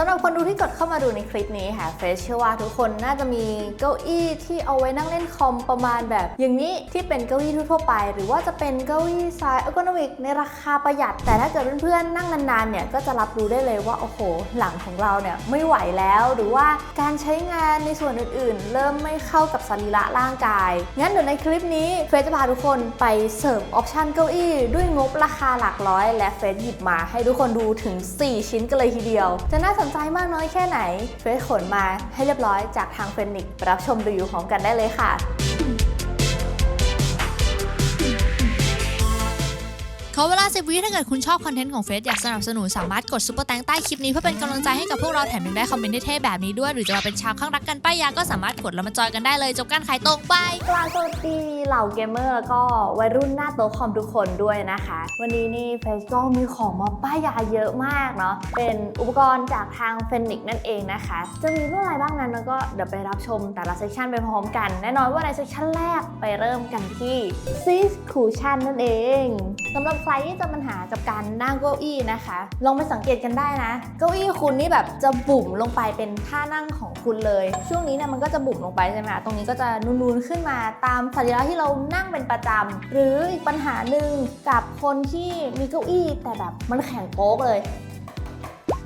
สำหรับคนดูที่กดเข้ามาดูในคลิปนี้ค่ะเฟสเชื่อว่าทุกคนน่าจะมีเก้าอี้ที่เอาไว้นั่งเล่นคอมประมาณแบบ อย่างนี้ที่เป็นเก้าอี้ทั่วไป หรือว่าจะเป็นเก้าอี้สายอ r g o n o m i c ในราคาประหยัด แต่ถ้าเกิดเพื่อนๆนั่งนานๆเนี่ยก็จะรับรู้ได้เลยว่าโอ้โห หลังของเราเนี่ยไม่ไหวแล้ว หรือว่าการใช้งานในส่วนอื่นๆ เริ่มไม่เข้ากับสรีระร่างกาย งั้นเดี๋ยวในคลิปนี้เฟสจะพาทุกคนไปเสริมออปชันเก้าอี้ด้วยงบราคาหลักร้อย และเฟสหยิบมาให้ทุกคนดูถึง 4 ชิ้นกันเลยทีเดียวจะน่าสนนใจมากน้อยแค่ไหนเฟซขนมาให้เรียบร้อยจากทางเฟนิกรับชมรีวิวพร้อมกันได้เลยค่ะ ขอเวลา10วิถ้าเกิดคุณชอบคอนเทนต์ของเฟซอยากสนับสนุนสามารถกดซุปเปอร์แตงใต้คลิปนี้เพื่อเป็นกำลังใจให้กับพวกเราแถมยังได้คอมเมนต์เท่ๆแบบนี้ด้วย หรือจะมาเป็นชาวข้างรักกันป้ายยาก็สามารถกดแล้วมาจอยกันได้เลยจบการขายตรงไปกลาสวัสดีเหล่าเกมเมอร์แล้วก็วัยรุ่นหน้าโต๊ะคอมทุกคนด้วยนะคะ วันนี้นี่เฟซก็มีของมาป้ายยาเยอะมากเนาะเป็นอุปกรณ์จากทางเฟนิกนั่นเองนะคะ จะมีเรื่องอะไรบ้างนั้นแล้วก็เดี๋ยวไปรับชมแต่ละเซสชันไปพร้อมกันแน่นอนว่าในเซสชันแรกไปเริ่มกันที่ซีสคูชันนั่นเองำหรับใครที่จะปัญหากับการนั่งเก้าอี้นะคะ ลองไปสังเกตกันได้นะ เก้าอี้คุณนี่แบบจะบุ๋มลงไปเป็นท่านั่งของคุณเลย ช่วงนี้เนี่ยมันก็จะบุ๋มลงไปใช่ไหมตรงนี้ก็จะนูนๆขึ้นมาตามสรีระที่เรานั่งเป็นประจำหรืออีกปัญหาหนึ่งกับคนที่มีเก้าอี้ แต่แบบมันแข็งโป๊กเลย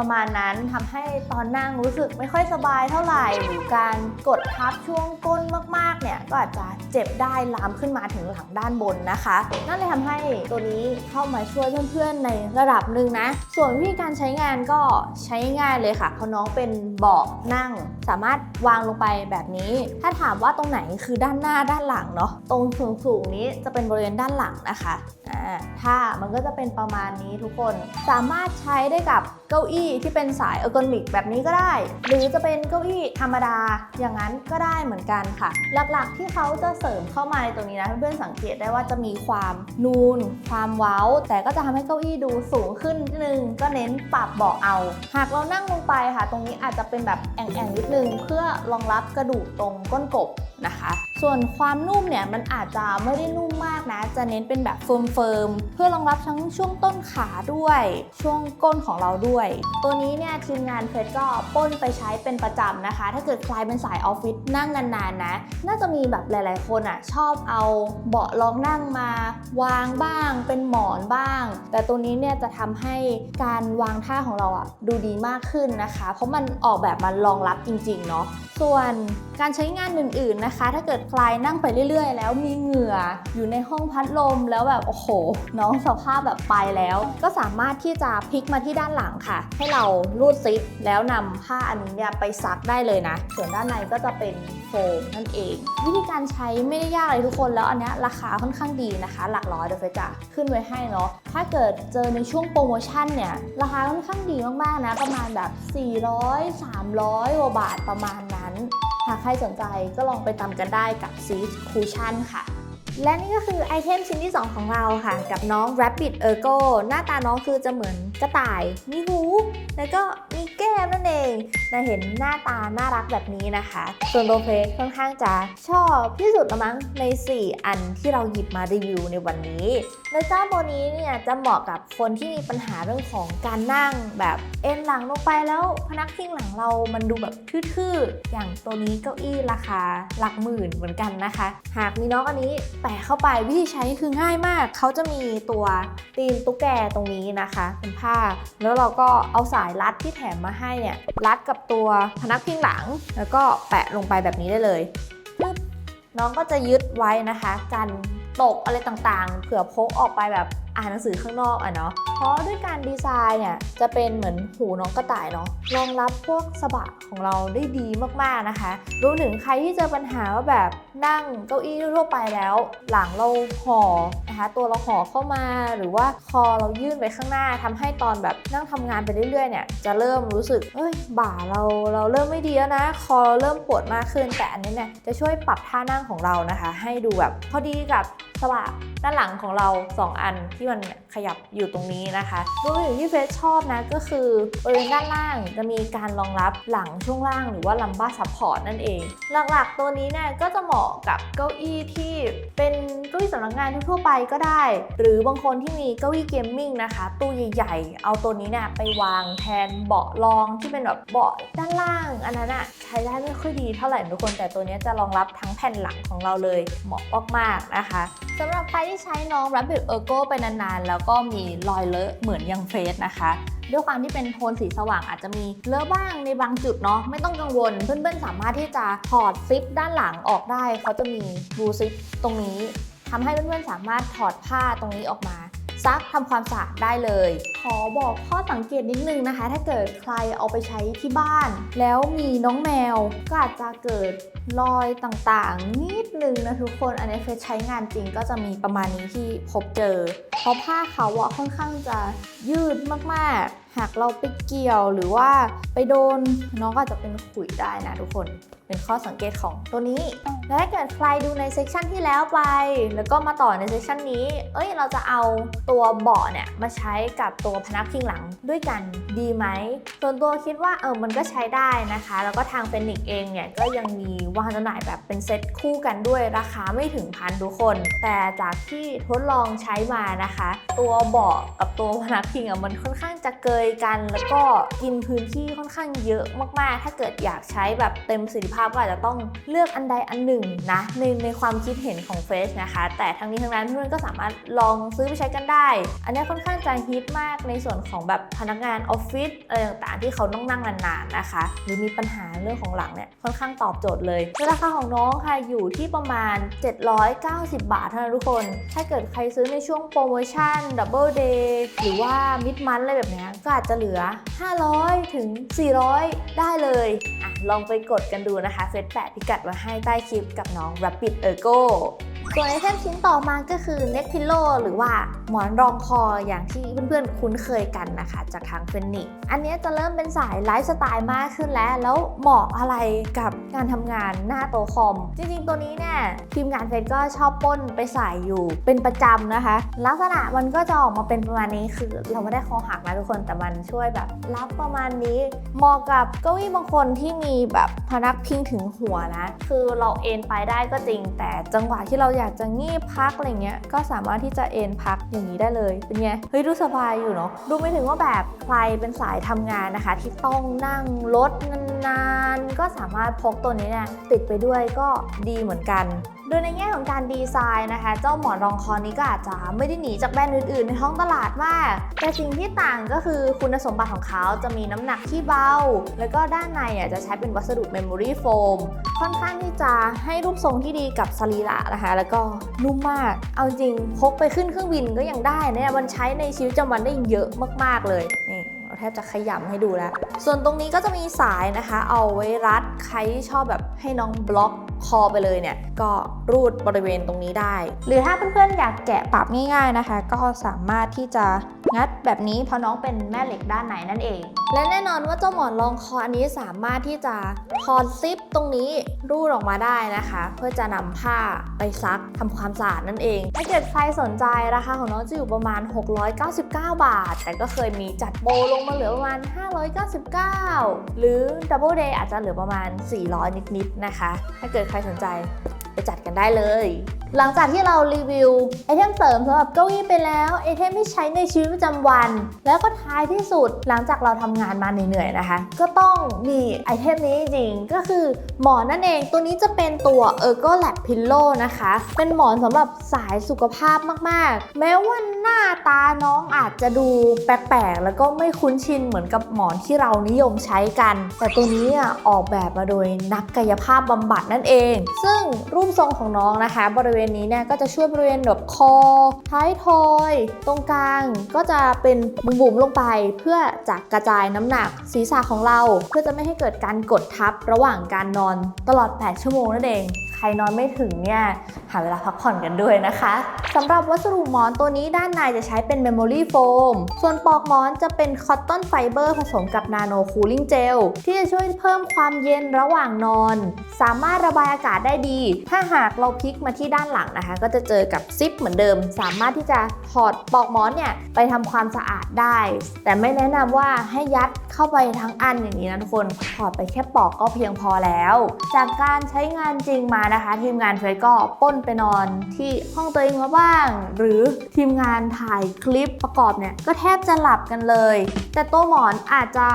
ประมาณนั้นทำให้ตอนนั่งรู้สึกไม่ค่อยสบายเท่าไหร่หรือการกดทับช่วงก้นมากๆ เนี่ยก็อาจจะเจ็บได้ลามขึ้นมาถึงหลังด้านบนนะคะ นั่นเลยทำให้ตัวนี้เข้ามาช่วยเพื่อนๆในระดับหนึ่งนะ ส่วนวิธีการใช้งานก็ใช้ง่ายเลยค่ะเพราะน้องเป็นเบาะนั่ง สามารถวางลงไปแบบนี้ ถ้าถามว่าตรงไหนคือด้านหน้าด้านหลังเนาะตรงสูงๆนี้จะเป็นบริเวณด้านหลังนะคะอ่าถ้ามันก็จะเป็นประมาณนี้ทุกคนสามารถใช้ได้กับเก้าอี้ที่เป็นสายเออร์โกนิกแบบนี้ก็ได้ หรือจะเป็นเก้าอี้ธรรมดาอย่างนั้นก็ได้เหมือนกันค่ะหลักๆที่เขาจะเสริมเข้ามาในตรงนี้นะเพื่อนๆสังเกตได้ว่าจะมีความนูน ความเว้า แต่ก็จะทำให้เก้าอี้ดูสูงขึ้นนิดนึง ก็เน้นปรับเบาะเอา หากเรานั่งลงไปค่ะ ตรงนี้อาจจะเป็นแบบแอ่งๆนิดนึง เพื่อรองรับกระดูกตรงก้นกบนะคะ ส่วนความนุ่มเนี่ยมันอาจจะไม่ได้นุ่มมากนะ จะเน้นเป็นแบบเฟิร์มๆ เพื่อรองรับทั้งช่วงต้นขาด้วย ช่วงก้นของเราด้วย ตัวนี้เนี่ยทีมงานเพชรก็ป้นไปใช้เป็นประจำนะคะ ถ้าเกิดใครเป็นสายออฟฟิศนั่งนานๆนะ น่าจะมีแบบหลาย ๆ คนอะชอบเอาเบาะรองนั่งมา วางบ้าง เป็นหมอนบ้าง แต่ตัวนี้เนี่ยจะทำให้การวางท่าของเราอะดูดีมากขึ้นนะคะ เพราะมันออกแบบมารองรับจริงๆเนาะส่วนการใช้งานอื่นๆนะคะ ถ้าเกิดใครนั่งไปเรื่อย ๆ แล้วมีเหงื่ออยู่ในห้องพัดลมแล้วแบบโอ้โห น้องสภาพแบบไปแล้ว ก็สามารถที่จะพลิกมาที่ด้านหลังค่ะ ให้เรารูดซิปแล้วนำผ้าอันนี้เนี่ยไปซักได้เลยนะ ส่วนด้านในก็จะเป็นโฟมนั่นเอง วิธีการใช้ไม่ได้ยากเลยทุกคนแล้วอันนี้ราคาค่อนข้างดีนะคะ หลักร้อยเดี๋ยวเฟจะขึ้นไว้ให้เนาะถ้าเกิดเจอในช่วงโปรโมชั่นเนี่ยราคาค่อนข้างดีมากๆนะ ประมาณแบบ 400 300กว่าบาทประมาณนั้น หากใครสนใจก็ลองไปตามกันได้กับ s e a c u s h i o n ค่ะ และนี่ก็คือไอเทมชิ้นที่ 2 ของเราค่ะ กับน้อง Rabbit Ergo หน้าตาน้องคือจะเหมือนกระต่าย มีหู แล้วก็มีแก้มนั่นเองแต่เห็นหน้าตาน่ารักแบบนี้นะคะ ส่วนตัวเพจค่อนข้างจะชอบที่สุดละมั้งใน 4 อันที่เราหยิบมารีวิวในวันนี้และเจ้าตัวนี้เนี่ยจะเหมาะกับคนที่มีปัญหาเรื่องของการนั่งแบบเอ็นหลังลงไปแล้วพนักพิงหลังเรามันดูแบบทื่อๆ อย่างตัวนี้เก้าอี้ราคาหลักหมื่นเหมือนกันนะคะ หากมีน้องอันนี้แปะเข้าไปวิธีใช้คือง่ายมาก เขาจะมีตัวตีนตุ๊กแกตรงนี้นะคะ เป็นผ้า แล้วเราก็เอาสายรัดที่แถมมาให้เนี่ยรัดกับตัวพนักพิงหลัง แล้วก็แปะลงไปแบบนี้ได้เลย น้องก็จะยึดไว้นะคะ กันตกอะไรต่างๆ เผื่อพกออกไปแบบ อ่านหนังสือข้างนอกอะเนาะ เพราะด้วยการดีไซน์เนี่ยจะเป็นเหมือนหูน้องกระต่ายเนาะรองรับพวกสะบักของเราได้ดีมากๆนะคะรวมถึงใครที่เจอปัญหาว่าแบบนั่งเก้าอี้ทั่วไปแล้ว หลังเราห่อนะคะตัวเราห่อเข้ามาหรือว่าคอเรายื่นไปข้างหน้าทำให้ตอนแบบนั่งทำงานไปเรื่อยๆเนี่ยจะเริ่มรู้สึกเอ้ยบ่าเราเราเริ่มไม่ดีแล้วนะ คอเราเริ่มปวดมากขึ้นแต่อันนี้เนี่ยจะช่วยปรับท่านั่งของเรานะคะ ให้ดูแบบพอดีกับสะบักด้านหลังของเรา 2 อันที่ที่มัน ขยับอยู่ตรงนี้นะคะรวมไปถึงที่เฟสชอบนะก็คือบริเวณด้านล่างจะมีการรองรับหลังช่วงล่างหรือว่าลัมบ้าซัพพอร์ตนั่นเอง หลักๆตัวนี้เนี่ยก็จะเหมาะกับเก้าอี้ที่เป็นเก้าอี้สำนักงานทั่วๆไปก็ได้ หรือบางคนที่มีเก้าอี้เกมมิ่งนะคะตู้ใหญ่ๆ เอาตัวนี้เนี่ยไปวางแทนเบาะรองที่เป็นแบบเบาะด้านล่าง อันนั้นอะใช้ได้ไม่ค่อยดีเท่าไหร่ทุกคนแต่ตัวนี้จะรองรับทั้งแผ่นหลังของเราเลยเหมาะมากๆนะคะสำหรับใครที่ใช้น้อง Rabbit Ergo ไปนานๆ แล้วก็มีรอยเลอะเหมือนยังเฟสนะคะ ด้วยความที่เป็นโทนสีสว่างอาจจะมีเลอะบ้างในบางจุดเนาะไม่ต้องกังวล เพื่อนๆสามารถที่จะถอดซิปด้านหลังออกได้ เขาจะมีรูซิปตรงนี้ทำให้เพื่อนๆสามารถถอดผ้าตรงนี้ออกมา ซักทำความสะอาดได้เลย ขอบอกข้อสังเกตนิดนึงนะคะ ถ้าเกิดใครเอาไปใช้ที่บ้าน แล้วมีน้องแมวก็อาจจะเกิดรอยต่างๆ นิดนึงนะทุกคนอันนี้เฟซใช้งานจริงก็จะมีประมาณนี้ที่พบเจอ เพราะผ้าเขาอะค่อนข้างจะยืดมากๆ หากเราไปเกี่ยวหรือว่าไปโดนน้องก็อาจจะเป็นขุยได้นะทุกคนเป็นข้อสังเกตของตัวนี้ และถ้าเกิดใครดูในเซสชันที่แล้วไป แล้วก็มาต่อในเซสชันนี้ เอ้ย เราจะเอาตัวเบาะเนี่ยมาใช้กับตัวพนักพิงหลังด้วยกันดีไหม ส่วนตัวคิดว่าเออ มันก็ใช้ได้นะคะ แล้วก็ทางเฟนิกเองเนี่ย ก็ยังมีวางจำหน่ายแบบเป็นเซตคู่กันด้วยราคาไม่ถึงพันทุกคน แต่จากที่ทดลองใช้มานะคะ ตัวเบาะกับตัวพนักพิงอะมันค่อนข้างจะเกยกันแล้วก็กินพื้นที่ค่อนข้างเยอะมาก ๆ ถ้าเกิดอยากใช้แบบเต็มประสิทธิภาพก็อาจจะต้องเลือกอันใดอันหนึ่งนะในในความคิดเห็นของเฟสนะคะ แต่ทั้งนี้ทั้งนั้นเพื่อนก็สามารถลองซื้อไปใช้กันได้ อันนี้ค่อนข้างจะฮิตมากในส่วนของแบบพนักงานออฟฟิศอะไรต่างๆ ที่เขาต้องนั่งนานๆนะคะ หรือมีปัญหาเรื่องของหลังเนี่ยค่อนข้างตอบโจทย์เลยราคาของน้องค่ะอยู่ที่ประมาณ 790 บาทเท่านั้นทุกคน ถ้าเกิดใครซื้อในช่วงโปรโมชั่นดับเบิลเดย์หรือว่ามิดมันอะไรแบบนี้ก็อาจจะเหลือ 500 ถึง 400 ได้เลยอะลองไปกดกันดูนะคะเฟซแปะพิกัดไว้ให้ใต้คลิปกับน้อง Rapid Ergo ส่วนไอเทมชิ้นต่อมาก็คือ neck pillow หรือว่าหมอนรองคออย่างที่เพื่อนๆคุ้นเคยกันนะคะ จากทางเฟนิกอันนี้จะเริ่มเป็นสายไลฟ์สไตล์มากขึ้นแล้ว แล้วเหมาะอะไรกับการทำงานหน้าโตคอม จริงๆตัวนี้เนี่ยทีมงานเฟซก็ชอบป้นไปใส่อยู่ เป็นประจำนะคะ ลักษณะมันก็จะออกมาเป็นประมาณนี้คือ เราไม่ได้คอหักนะทุกคนแต่มันช่วยแบบรับประมาณนี้เหมาะกับเก้าอี้บางคนที่มีแบบพนักพิงถึงหัวนะ คือเราเอนไปได้ก็จริง แต่จังหวะที่เราอยากจะงีบพักอะไรเงี้ยก็สามารถที่จะเอนพักอย่างนี้ได้เลย เป็นไงเฮ้ยดูสบายอยู่เนาะดูไม่ถึงว่าแบบใครเป็นสายทำงานนะคะ ที่ต้องนั่งรถนานๆก็สามารถพกตัวนี้เนี่ยติดไปด้วยก็ดีเหมือนกันโดยในแง่ของการดีไซน์นะคะ เจ้าหมอนรองคอนี้ก็อาจจะไม่ได้หนีจากแบรนด์อื่นๆ ในท้องตลาดมาก แต่สิ่งที่ต่างก็คือคุณสมบัติของเขาจะมีน้ำหนักที่เบา แล้วก็ด้านในอะจะใช้เป็นวัสดุเมมโมรี่โฟมค่อนข้างที่จะให้รูปทรงที่ดีกับสรีระนะคะ แล้วก็นุ่มมาก เอาจริงพกไปขึ้นเครื่องบินก็ยังได้นะี่มันใช้ในชีวิตประจำวันได้เยอะมากๆเลยนี่เราแทบจะขยำให้ดูแล้ว ส่วนตรงนี้ก็จะมีสายนะคะ เอาไว้รัดใครที่ชอบแบบให้น้องบล็อก คอไปเลยเนี่ยก็รูดบริเวณตรงนี้ได้ หรือถ้าเพื่อนๆอยากแกะปรับง่ายๆนะคะ ก็สามารถที่จะงัดแบบนี้เพราะน้องเป็นแม่เหล็กด้านในนั่นเอง และแน่นอนว่าเจ้าหมอนรองคออันนี้สามารถที่จะถอดซิปตรงนี้รูดออกมาได้นะคะ เพื่อจะนำผ้าไปซักทำความสะอาดนั่นเอง ถ้าเกิดใครสนใจราคาของน้องจะอยู่ประมาณ 699 บาท แต่ก็เคยมีจัดโปรลงมาเหลือประมาณ 599 หรือ Double Day อาจจะเหลือประมาณ 400 นิดๆนะคะ ถ้าเกิดใครสนใจไปจัดกันได้เลย หลังจากที่เรารีวิวไอเทมเสริมสำหรับเก้าอี้ไปแล้วไอเทมที่ใช้ในชีวิตประจำวัน แล้วก็ท้ายที่สุดหลังจากเราทำงานมาเหนื่อยๆนะคะ ก็ต้องมีไอเทมนี้จริงๆก็คือหมอนนั่นเองตัวนี้จะเป็นตัว Ergo Lab Pillow นะคะ เป็นหมอนสำหรับสายสุขภาพมากๆ แม้ว่าหน้าตาน้องอาจจะดูแปลกๆ แล้วก็ไม่คุ้นชินเหมือนกับหมอนที่เรานิยมใช้กัน แต่ตัวนี้อออกแบบมาโดยนักกายภาพบำบัดนั่นเอง ซึ่งรูปทรงของน้องนะคะ บริเวณนี้เนี่ยก็จะช่วยบริเวณแบบคอ ท้ายทอย ตรงกลางก็จะเป็นบุ๋มๆลงไป เพื่อจะกระจายน้ำหนักศีรษะของเรา เพื่อจะไม่ให้เกิดการกดทับระหว่างการนอนตลอด 8 ชั่วโมงนั่นเอง ใครนอนไม่ถึงเนี่ย หาเวลาพักผ่อนกันด้วยนะคะสำหรับวัสดุหมอนตัวนี้ด้านในจะใช้เป็นเมมโมรี่โฟมส่วนปลอกหมอนจะเป็นคอตตอนไฟเบอร์ผสมกับนาโนคูลิ่งเจลที่จะช่วยเพิ่มความเย็นระหว่างนอน สามารถระบายอากาศได้ดี ถ้าหากเราพลิกมาที่ด้านหลังนะคะ ก็จะเจอกับซิปเหมือนเดิม สามารถที่จะถอดปลอกหมอนเนี่ยไปทำความสะอาดได้ แต่ไม่แนะนำว่าให้ยัดเข้าไปทั้งอันอย่างนี้นะทุกคนถอดไปแค่ปลอกก็เพียงพอแล้ว จากการใช้งานจริงมานะคะ ทีมงานเฟยก็ป้นไปนอนที่ห้องตัวเองมาบ้าง หรือทีมงานถ่ายคลิปประกอบเนี่ยก็แทบจะหลับกันเลย แต่ตัวหมอนอาจจะ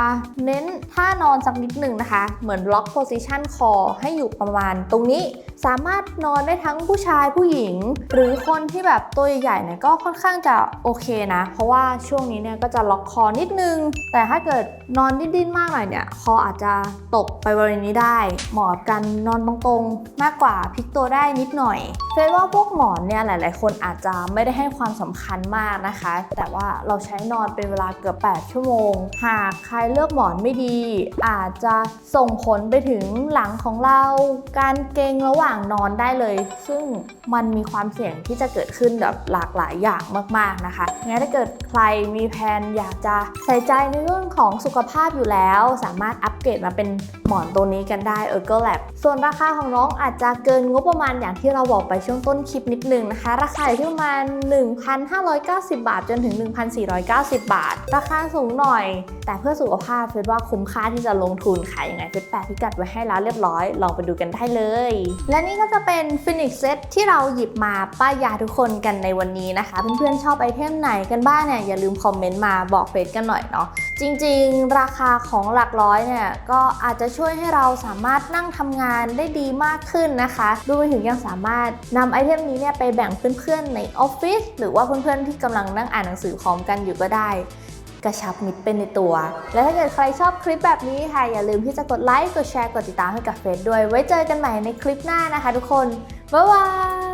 เน้นท่านอนสักนิดหนึ่งนะคะ เหมือนล็อกโพซิชันคอให้อยู่ประมาณตรงนี้ สามารถนอนได้ทั้งผู้ชายผู้หญิง หรือคนที่แบบตัวใหญ่ๆเนี่ยก็ค่อนข้างจะโอเคนะ เพราะว่าช่วงนี้เนี่ยก็จะล็อกคอนิดนึง แต่ถ้าเกิดนอนดิ้นๆมากหน่อยเนี่ยคออาจจะตกไปบริเวณนี้ได้ เหมาะกับการนอนตรงๆมากกว่าพลิกตัวได้นิดหน่อยเฟยว่าพวกหมอนเนี่ยหลาย ๆ คนอาจจะไม่ได้ให้ความสำคัญมากนะคะ แต่ว่าเราใช้นอนเป็นเวลาเกือบ 8 ชั่วโมง หากใครเลือกหมอนไม่ดี อาจจะส่งผลไปถึงหลังของเราการเกงระหว่างนอนได้เลย ซึ่งมันมีความเสี่ยงที่จะเกิดขึ้นแบบหลากหลายอย่างมากๆนะคะงั้นถ้าเกิดใครมีแผนอยากจะใส่ใจในเรื่องของสุขภาพอยู่แล้ว สามารถอัปเกรดมาเป็นหมอนตัวนี้กันได้ e r g o Lab ส่วนราคาของน้องอาจจะเกินงบประมาณอย่างที่เราบอกไปช่วงต้นคลิปนิดนึงนะคะ ราคาอยู่ที่ประมาณ 1,590 บาท จนถึง 1,490 บาท ราคาสูงหน่อย แต่เพื่อสุขภาพเฟดว่าคุ้มค่าที่จะลงทุนขายยังไงเฟดแปะพิกัดไว้ให้แล้วเรียบร้อย ลองไปดูกันได้เลย และและนี่ก็จะเป็นฟินิกเซตที่เราหยิบมาป้ายยาทุกคนกันในวันนี้นะคะ เพื่อนๆชอบไอเทมไหนกันบ้างเนี่ยอย่าลืมคอมเมนต์มาบอกเฟดกันหน่อยเนาะจริงๆ ราคาของหลักร้อยเนี่ยก็อาจจะช่วยให้เราสามารถนั่งทำงานได้ดีมากขึ้นนะคะรวมไปถึงยังสามารถนำไอเทมนี้เนี่ยไปแบ่งเพื่อนๆในออฟฟิศหรือว่าเพื่อนๆที่กำลังนั่งอ่านหนังสือพร้อมกันอยู่ก็ได้ กระชับมิตรเป็นในตัว และถ้าเกิดใครชอบคลิปแบบนี้ค่ะ อย่าลืมที่จะกดไลค์ กดแชร์ กดติดตามให้กับเฟซด้วย ไว้เจอกันใหม่ในคลิปหน้านะคะทุกคน บ๊ายบาย